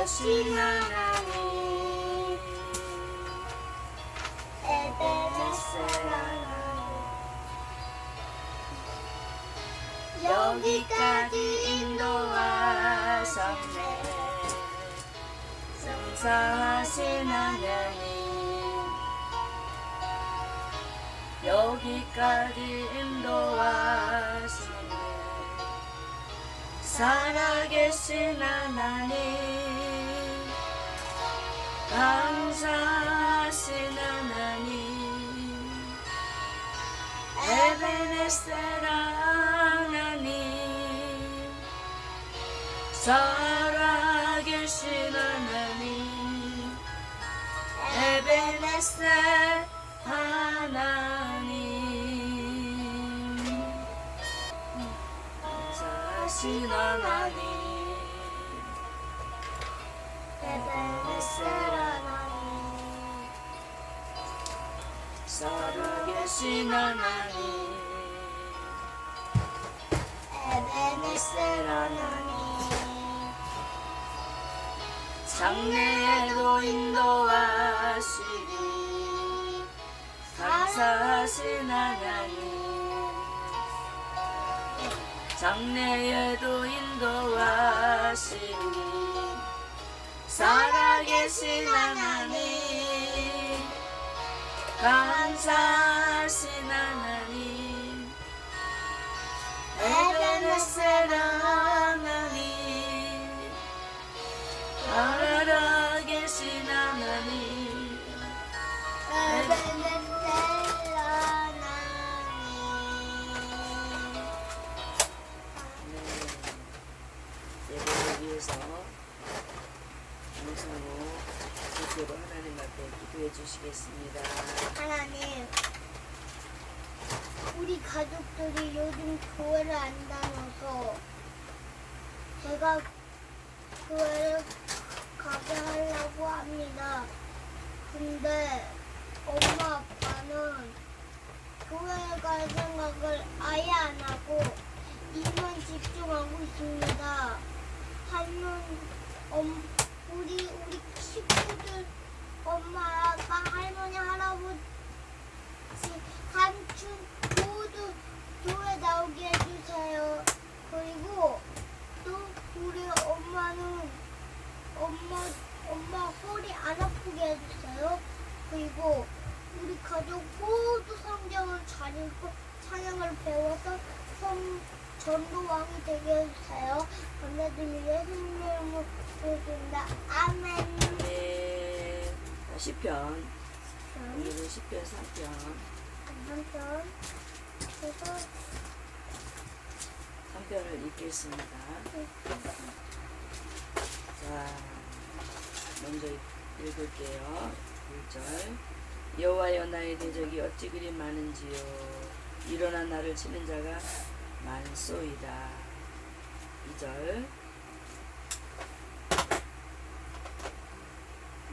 살아계신 하나님 에베네셀하나님 여기까지 인도하셨네. 성사하신 하나님 여기까지 인도하시네. 살아계신 하나님 감사하신 하나님 에베네스라 하나님 살아계신 하나님 에베네스 하나님 감사하신 하나님 에베네스 살아계신 하나님. 에베네스 하나님. 장래에도 인도하시리. 감사하신 하나님. 장래에도 인도하시리. 살아계신 하나님 감사하신 하나님 에베네셀 하나님 살아계신 하나님 네, 예배를 위해서 방송으로 기도로 하나님 앞에 기도해 주시겠습니다. 하나님, 우리 가족들이 요즘 교회를 안 다녀서 제가 교회를 가게 하려고 합니다. 근데 엄마 아빠는 교회 갈 생각을 아예 안 하고 일만 집중하고 있습니다. 할머니, 엄, 우리 우리 식구들 엄마 아빠 할머니 할아버지 삼촌 모두 교회 나오게 해주세요. 그리고 또 우리 엄마는 엄마 엄마 허리 안 아프게 해주세요. 그리고 우리 가족 모두 성경을 잘 읽고 찬양을 배워서 성 전도왕이 되게 해주세요. 감사드리며 예수님 이름으로 기도드립니다. 아멘. 네, 시편 오늘은 시편 3편 한편 그래서 3편을 읽겠습니다. 자, 먼저 읽을게요. 1절 여호와여 나의 대적이 어찌 그리 많은지요 일어나 나를 치는 자가 많소이다. 2절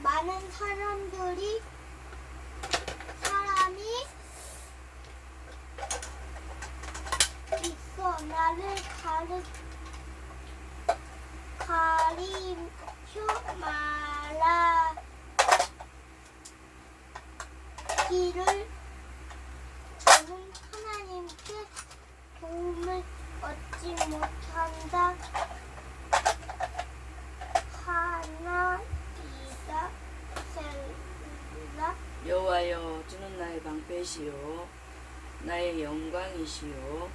많은 사람들이 사람이 있어 나를 가르 가리켜 말아 길을 저는 하나님께 도움을 얻지 못한다. 하나 이다 셀라 여호와여 주는 나의 방패시요 나의 영광이시요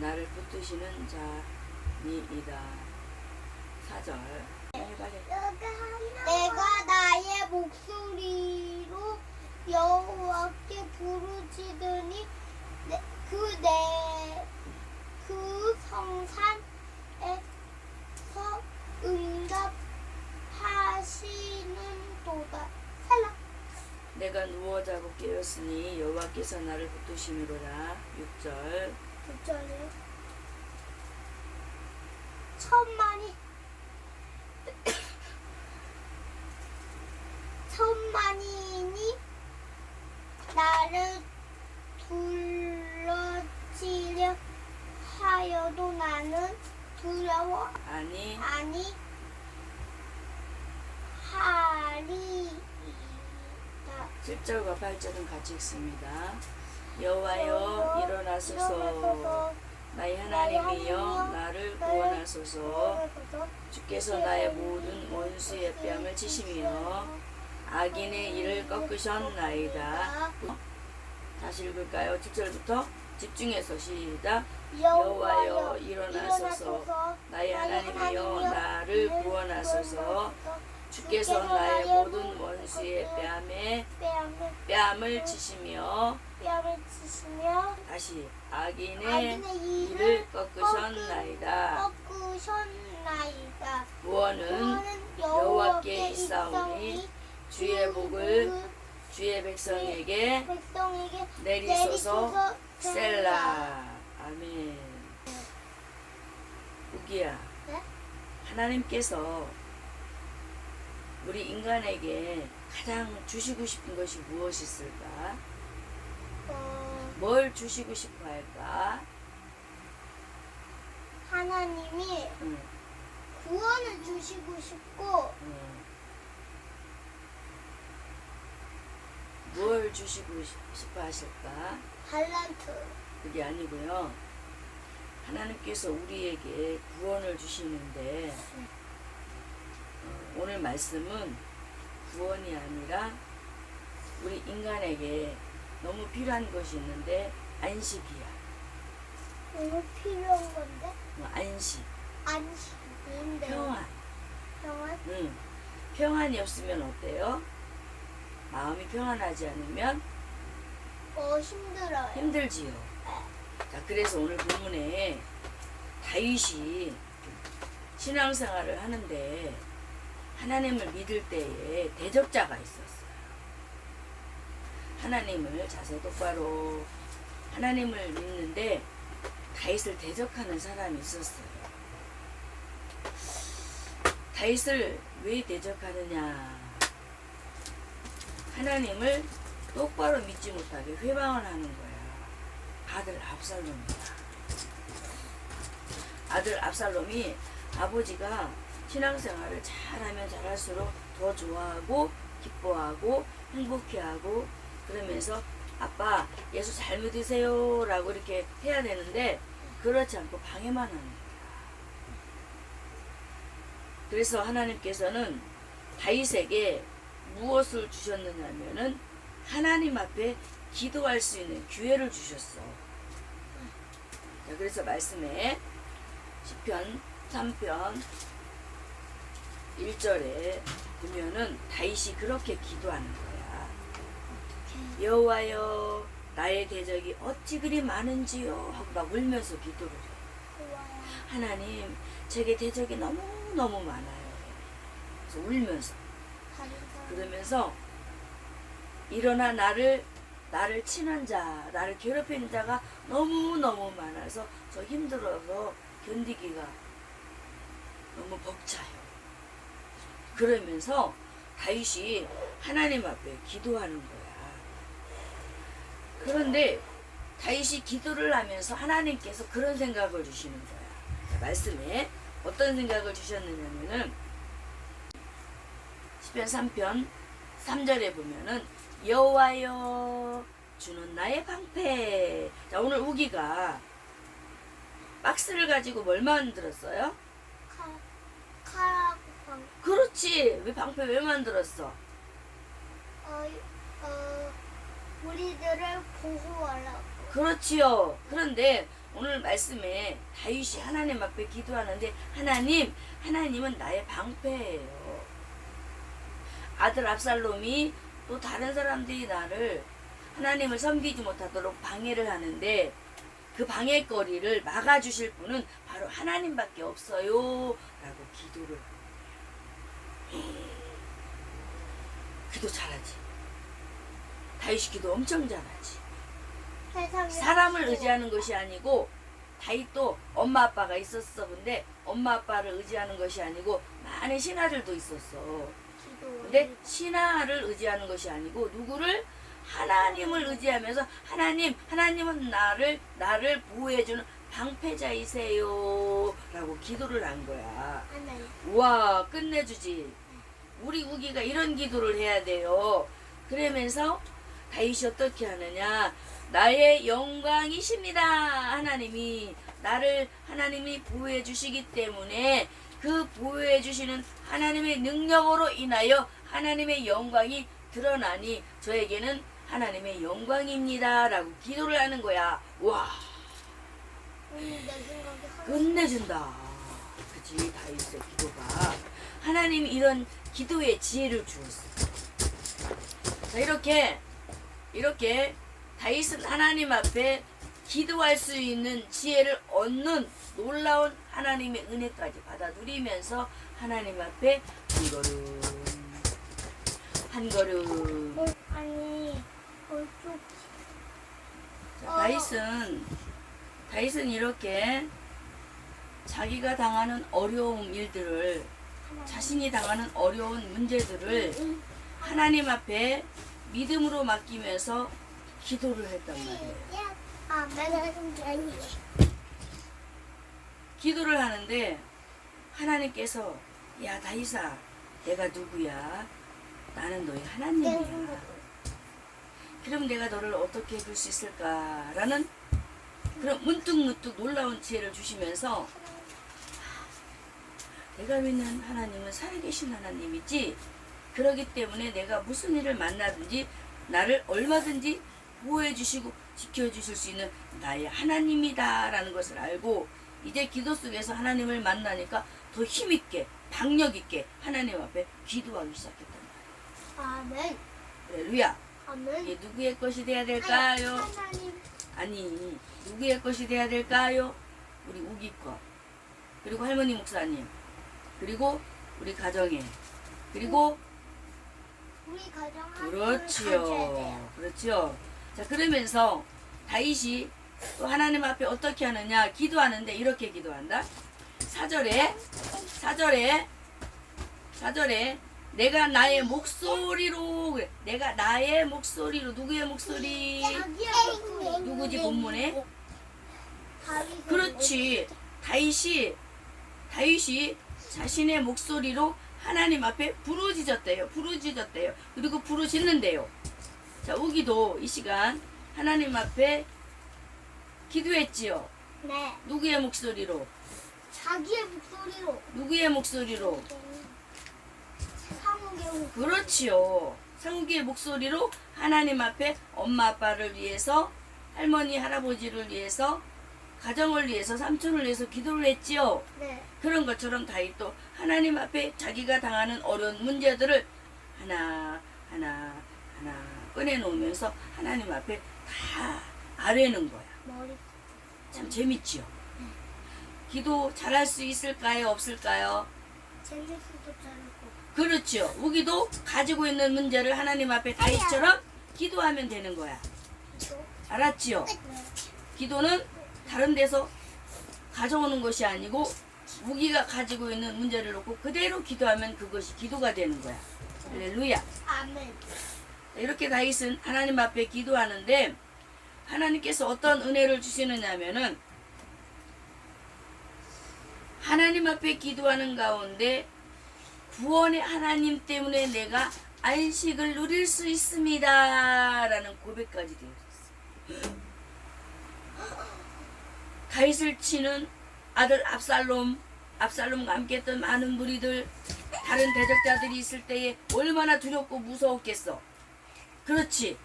나를 붙드시는 자니이다. 4절. 내가 나의 목소리로 여호와께 부르짖으니 그 내 그 성산에서 응답하시는 도다 살라. 내가 누워 자고 깨었으니 여호와께서 나를 붙드심이로라. 6절. 부절에 천만이 천만인이 나를 둘러치려 하여도 나는 두려워. 아니. 아니. 하리이다 7절과 8절은 같이 읽습니다. 여호와여 일어나소서. 나의 하나님이여 나를 구원하소서. 주께서 나의 모든 원수의 뺨을 치시며 악인의 일을 꺾으셨나이다. 다시 읽을까요? 7절부터 집중해서 시작. 여호와여 일어나소서. 나의 하나님이여 나를 구원하소서. 주께서 나의 모든 원수의 뺨에 뺨을 치시며 다시 악인의 일을 꺾으셨나이다. 구원은 여호와께 있사오니 주의 복을 주의 백성에게 백성에게 내리소서 셀라 아멘 우기야 네? 하나님께서 우리 인간에게 가장 주시고 싶은 것이 무엇이 있을까? 어, 뭘 주시고 싶어 할까? 하나님이 응, 구원을 주시고 싶고 응. 뭘 주시고 싶- 싶어 하실까? 달란트 그게 아니고요. 하나님께서 우리에게 구원을 주시는데 어, 오늘 말씀은 구원이 아니라 우리 인간에게 너무 필요한 것이 있는데 안식이야. 너무 필요한 건데 어, 안식, 안식인데 평안. 평안 응. 평안이 없으면 어때요? 마음이 평안하지 않으면 어 힘들어요. 힘들지요. 자, 그래서 오늘 본문에 다윗이 신앙생활을 하는데 하나님을 믿을 때에 대적자가 있었어요. 하나님을 자세 똑바로 하나님을 믿는데 다윗을 대적하는 사람이 있었어요. 다윗을 왜 대적하느냐? 하나님을 똑바로 믿지 못하게 회방을 하는 거야. 아들 압살롬이야. 아들 압살롬이 아버지가 신앙생활을 잘하면 잘할수록 더 좋아하고 기뻐하고 행복해하고 그러면서 아빠 예수 잘 믿으세요 라고 이렇게 해야 되는데 그렇지 않고 방해만 하는 거야. 그래서 하나님께서는 다윗에게 무엇을 주셨느냐면은 하나님 앞에 기도할 수 있는 기회를 주셨어. 자, 그래서 말씀에 시편 3편 1절에 보면은 다윗이 그렇게 기도하는 거야. 여호와여 나의 대적이 어찌 그리 많은지요 하고 막 울면서 기도를 해. 하나님 제게 대적이 너무너무 많아요. 그래서 울면서 그러면서 일어나 나를 나를 치는 자, 나를 괴롭히는 자가 너무 너무 많아서 저 힘들어서 견디기가 너무 벅차요. 그러면서 다윗이 하나님 앞에 기도하는 거야. 그런데 다윗이 기도를 하면서 하나님께서 그런 생각을 주시는 거야. 말씀에 어떤 생각을 주셨느냐면은 시편 3편 3절에 보면은 여호와여 주는 나의 방패. 자 오늘 우기가 박스를 가지고 뭘 만들었어요? 칼 칼하고 방 그렇지. 왜 방패 왜 만들었어? 어, 어, 우리들을 보호하라고. 그렇지요. 그런데 오늘 말씀에 다윗이 하나님 앞에 기도하는데 하나님, 하나님은 나의 방패예요. 아들 압살롬이 또 다른 사람들이 나를 하나님을 섬기지 못하도록 방해를 하는데 그 방해거리를 막아주실 분은 바로 하나님밖에 없어요. 라고 기도를 기도 잘하지. 다윗이 기도 엄청 잘하지. 사람을 의지하는 것이 아니고 다윗도 엄마 아빠가 있었어. 근데 엄마 아빠를 의지하는 것이 아니고 많은 신하들도 있었어. 근데 신하를 의지하는 것이 아니고 누구를? 하나님을 의지하면서 하나님 하나님은 나를 나를 보호해 주는 방패자이세요. 라고 기도를 한 거야. 우와 끝내주지. 우리 우기가 이런 기도를 해야 돼요. 그러면서 다윗이 어떻게 하느냐? 나의 영광이십니다 하나님이. 나를 하나님이 보호해 주시기 때문에 그 보호해 주시는 하나님의 능력으로 인하여 하나님의 영광이 드러나니 저에게는 하나님의 영광입니다 라고 기도를 하는 거야 와 하나님. 끝내준다. 그치 다윗의 기도가 하나님이 이런 기도의 지혜를 주었어. 자 이렇게 이렇게 다윗은 하나님 앞에 기도할 수 있는 지혜를 얻는 놀라운 하나님의 은혜까지 받아 누리면서 하나님 앞에 한 걸음. 한 걸음. 어, 아니, 얼쪽. 자, 다윗은 다윗은 이렇게 자기가 당하는 어려운 일들을 자신이 당하는 어려운 문제들을 하나님 앞에 믿음으로 맡기면서 기도를 했단 말이에요. 기도를 하는데 하나님께서 야 다윗아 내가 누구야? 나는 너의 하나님이야. 그럼 내가 너를 어떻게 해줄 수 있을까라는 그런 문득문득 놀라운 지혜를 주시면서 내가 믿는 하나님은 살아계신 하나님이지 그러기 때문에 내가 무슨 일을 만나든지 나를 얼마든지 보호해 주시고 지켜 주실 수 있는 나의 하나님이다라는 것을 알고 이제 기도 속에서 하나님을 만나니까 더 힘있게 박력있게 하나님 앞에 기도하기 시작했단 말이에요. 아멘. 할렐루야 아멘. 이게 누구의 것이 돼야 될까요? 하나님. 아니 누구의 것이 돼야 될까요? 우리 우기 것 그리고 할머니 목사님 그리고 우리 가정에 그리고 우리 가정 그렇지요. 그렇지요 자 그러면서 다윗이 또 하나님 앞에 어떻게 하느냐 기도하는데 이렇게 기도한다 사절에 사절에 사절에 내가 나의 목소리로. 내가 나의 목소리로 누구의 목소리. 누구지 본문에 그렇지. 다윗이 다윗이 자신의 목소리로 하나님 앞에 부르짖었대요. 부르짖었대요. 그리고 부르짖는데요. 자, 우기도 이 시간 하나님 앞에 기도했지요. 네. 누구의 목소리로? 자기의 목소리로. 누구의 목소리로? 상욱의 목소리. 그렇지요. 상욱의 목소리로 하나님 앞에 엄마 아빠를 위해서 할머니 할아버지를 위해서 가정을 위해서 삼촌을 위해서 기도를 했지요. 네. 그런 것처럼 다윗도 하나님 앞에 자기가 당하는 어려운 문제들을 하나 하나 하나 꺼내놓으면서 하나님 앞에 다 아뢰는 거야. 머리. 참 재밌지요. 기도 잘할 수 있을까요? 없을까요? 재밌을 수도 잘고. 그렇죠. 우기도 가지고 있는 문제를 하나님 앞에 다윗처럼 기도하면 되는 거야. 알았지요? 네. 기도는 다른 데서 가져오는 것이 아니고 무기가 가지고 있는 문제를 놓고 그대로 기도하면 그것이 기도가 되는 거야. 할렐루야. 아멘. 이렇게 다윗은 하나님 앞에 기도하는데 하나님께서 어떤 은혜를 주시느냐면은 하나님 앞에 기도하는 가운데 구원의 하나님 때문에 내가 안식을 누릴 수 있습니다. 라는 고백까지 되어 있어요. 다윗을 치는 아들 압살롬, 압살롬과 함께 했던 많은 무리들, 다른 대적자들이 있을 때에 얼마나 두렵고 무서웠겠어. 그렇지.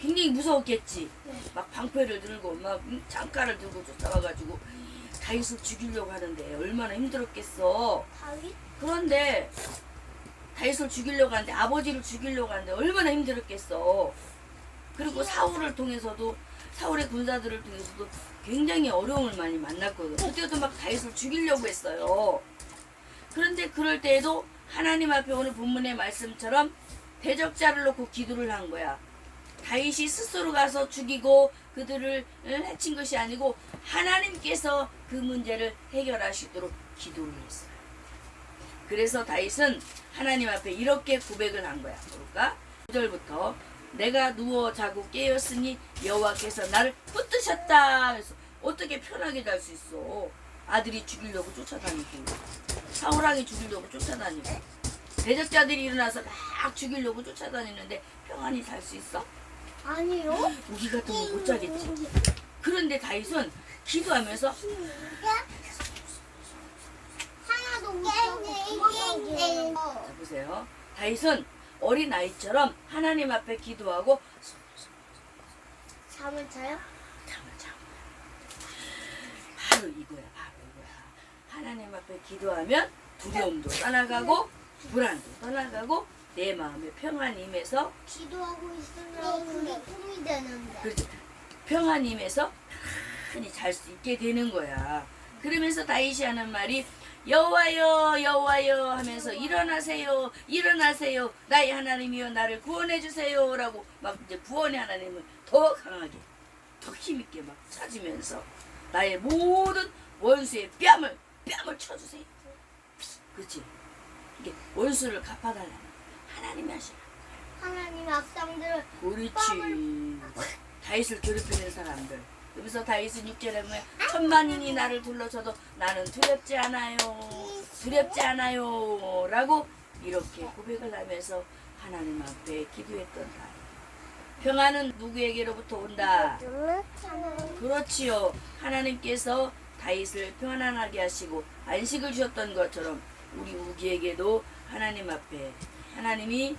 굉장히 무서웠겠지. 네. 막 방패를 들고 막 창가를 들고 쫓아와가지고 다윗을 죽이려고 하는데 얼마나 힘들었겠어. 다윗? 그런데 다윗을 죽이려고 하는데 아버지를 죽이려고 하는데 얼마나 힘들었겠어. 그리고 사울을 통해서도 사울의 군사들을 통해서도 굉장히 어려움을 많이 만났거든. 그때도 막 다윗을 죽이려고 했어요. 그런데 그럴 때에도 하나님 앞에 오늘 본문의 말씀처럼 대적자를 놓고 기도를 한 거야. 다윗이 스스로 가서 죽이고 그들을 해친 것이 아니고 하나님께서 그 문제를 해결하시도록 기도를 했어요. 그래서 다윗은 하나님 앞에 이렇게 고백을 한 거야. 볼까? 9절부터 내가 누워 자고 깨었으니 여호와께서 나를 붙드셨다. 그래서 어떻게 편하게 잘 수 있어? 아들이 죽이려고 쫓아다니고 사우랑이 죽이려고 쫓아다니고 대적자들이 일어나서 막 죽이려고 쫓아다니는데 평안히 살 수 있어? 아니요. 우리 같으면 못 자겠지. 그런데 다윗은 기도하면서 하나도 못 자고 자 보세요. 다윗은 어린 아이처럼 하나님 앞에 기도하고 잠을 자요? 잠을 자. 바로 이거야, 바로 이거야. 하나님 앞에 기도하면 두려움도 떠나가고 불안도 떠나가고 내 마음에 평안이 임해서 기도하고 있으면 그게 꿈이 되는데. 그렇지. 평안이 임해서 편히 잘 수 있게 되는 거야. 그러면서 다윗이 하는 말이 여호와여 여호와여 하면서 일어나세요 일어나세요 나의 하나님이여 나를 구원해 주세요라고 막 이제 구원의 하나님을 더 강하게 더 힘있게 막 찾으면서 나의 모든 원수의 뺨을 뺨을 쳐주세요 그렇지 이게 원수를 갚아달라는 하나님이 하시는 하나님 악상들을 그렇지. 다윗을 괴롭히는 사람들. 여기서 다윗은 6절에 보면 천만인이 나를 둘러쳐도 나는 두렵지 않아요. 두렵지 않아요. 라고 이렇게 고백을 하면서 하나님 앞에 기도했던 다윗. 평안은 누구에게로부터 온다. 그렇지요. 하나님께서 다윗을 편안하게 하시고 안식을 주셨던 것처럼 우리 우기에게도 하나님 앞에 하나님이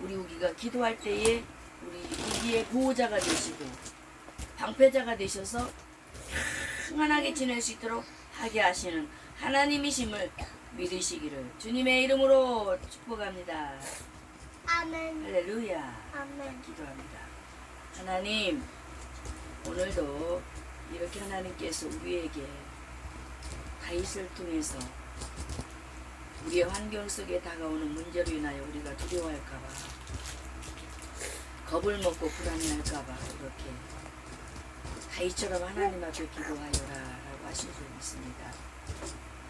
우리 우기가 기도할 때에 우리 우기의 보호자가 되시고 방패자가 되셔서 평안하게 지낼 수 있도록 하게 하시는 하나님이심을 믿으시기를 주님의 이름으로 축복합니다. 아멘. 할렐루야. 아멘. 기도합니다. 하나님, 오늘도 이렇게 하나님께서 우리에게 다윗을 통해서 우리의 환경 속에 다가오는 문제로 인하여 우리가 두려워할까봐 겁을 먹고 불안해할까봐 이렇게 다윗처럼 하나님 앞에 기도하여라 라고 하신 줄 믿습니다.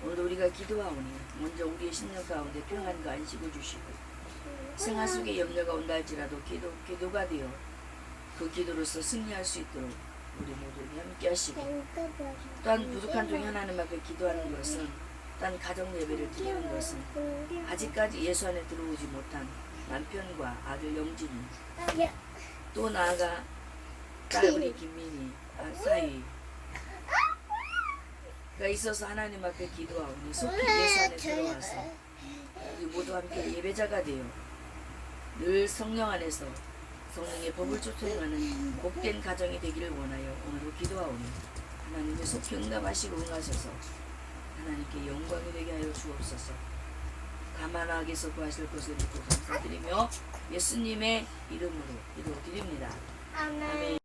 오늘도 우리가 기도하오니 먼저 우리의 심령 가운데 평안과 안식을 주시고 생활 속에 염려가 온다 할지라도 기도, 기도가 되어 그 기도로서 승리할 수 있도록 우리 모두 함께 하시고 또한 부족한 중에 하나님 앞에 기도하는 것은 또한 가정 예배를 드리는 것은 아직까지 예수 안에 들어오지 못한 남편과 아들 영진이 또 나아가 딸 우리 김민희 아, 사이. 가 있어서 하나님 앞에 기도하오니 속히 예수 안에 들어와서 우리 모두 함께 예배자가 되어 늘 성령 안에서 성령의 법을 쫓아가는 복된 가정이 되기를 원하여 오늘도 기도하오니 하나님의 속히 응답하시고 응하셔서 하나님께 영광이 되게 하여 주옵소서 가만하게 서 구하실 것을 믿고 감사드리며 예수님의 이름으로 기도드립니다. 아멘. 아멘.